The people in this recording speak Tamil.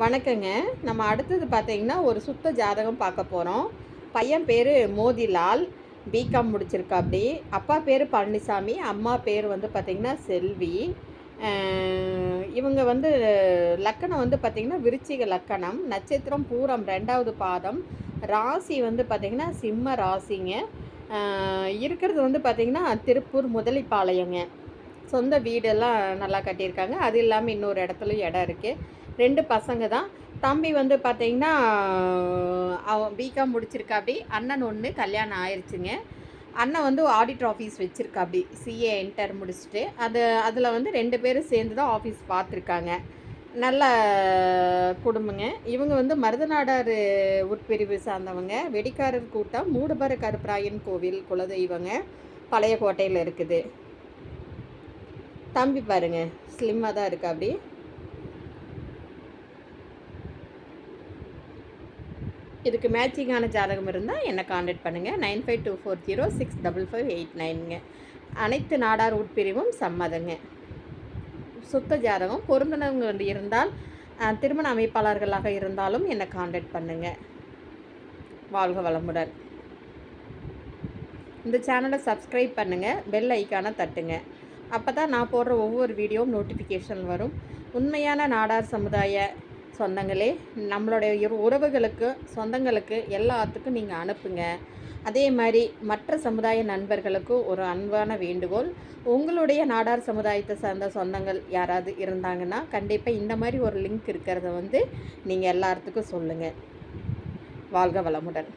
வணக்கங்க. நம்ம அடுத்தது பார்த்தீங்கன்னா ஒரு சுத்த ஜாதகம் பார்க்க போகிறோம் பையன் பேர் மோதிலால். பிகாம் முடிச்சிருக்காப்டி அப்பா பேர் பழனிசாமி. அம்மா பேர் வந்து பார்த்திங்கன்னா செல்வி. இவங்க வந்து லக்கணம் வந்து பார்த்திங்கன்னா விருச்சிக லக்கணம். நட்சத்திரம் பூரம் ரெண்டாவது பாதம். ராசி வந்து பார்த்திங்கன்னா சிம்ம ராசிங்க. இருக்கிறது வந்து பார்த்திங்கன்னா திருப்பூர் முதலிப்பாளையங்க. சொந்த வீடெல்லாம் நல்லா கட்டியிருக்காங்க. அது இல்லாமல் இன்னொரு இடத்துலையும் இடம் இருக்குது ரெண்டு பசங்க தான். தம்பி வந்து பார்த்தீங்கன்னா அவன் பிகாம் முடிச்சிருக்காப்படி அண்ணன் ஒன்று கல்யாணம் ஆயிடுச்சுங்க அண்ணன் வந்து ஆடிட் ஆஃபீஸ் வச்சுருக்காப்படி சிஏ என்டர் முடிச்சுட்டு. அது அதில் வந்து ரெண்டு பேரும் சேர்ந்து தான் ஆஃபீஸ் பார்த்துருக்காங்க நல்ல குடும்பங்க. இவங்க வந்து மருதநாடார் உட்பிரிவு சார்ந்தவங்க. வெடிக்காரர் கூட்டம் மூடுபர கருப்பராயன் கோவில் குலதெய்வங்க. பழைய கோட்டையில் இருக்குது. தம்பி பாருங்க ஸ்லிம்மாக தான் இருக்கா அப்படி இதுக்கு மேட்சிங்கான ஜாதகம் இருந்தால் என்னை காண்டாக்ட் பண்ணுங்கள் nine five two four zero six double five eight நைனுங்க அனைத்து நாடார் உட்பிரிவும் சம்மதங்க. சுத்த ஜாதகம் பொருந்தினவங்க வந்து இருந்தால் திருமண அமைப்பாளர்களாக இருந்தாலும் என்னை காண்டாக்ட் பண்ணுங்கள் வாழ்க வளமுடன். இந்த சேனலை சப்ஸ்கிரைப் பண்ணுங்கள் பெல் ஐக்கானை தட்டுங்க. அப்போ தான் நான் போடுற ஒவ்வொரு வீடியோவும் நோட்டிஃபிகேஷன் வரும். உண்மையான நாடார் சமுதாய சொந்தங்களே நம்மளுடைய உறவுகளுக்கு சொந்தங்களுக்கு எல்லாத்துக்கும் நீங்கள் அனுப்புங்க. அதே மாதிரி மற்ற சமுதாய நண்பர்களுக்கும் ஒரு அன்பான வேண்டுகோள். உங்களுடைய நாடார் சமுதாயத்தை சார்ந்த சொந்தங்கள் யாராவது இருந்தாங்கன்னா கண்டிப்பாக இந்த மாதிரி ஒரு லிங்க் இருக்கிறத வந்து நீங்கள் எல்லாத்துக்கும் சொல்லுங்கள் வாழ்க வளமுடன்.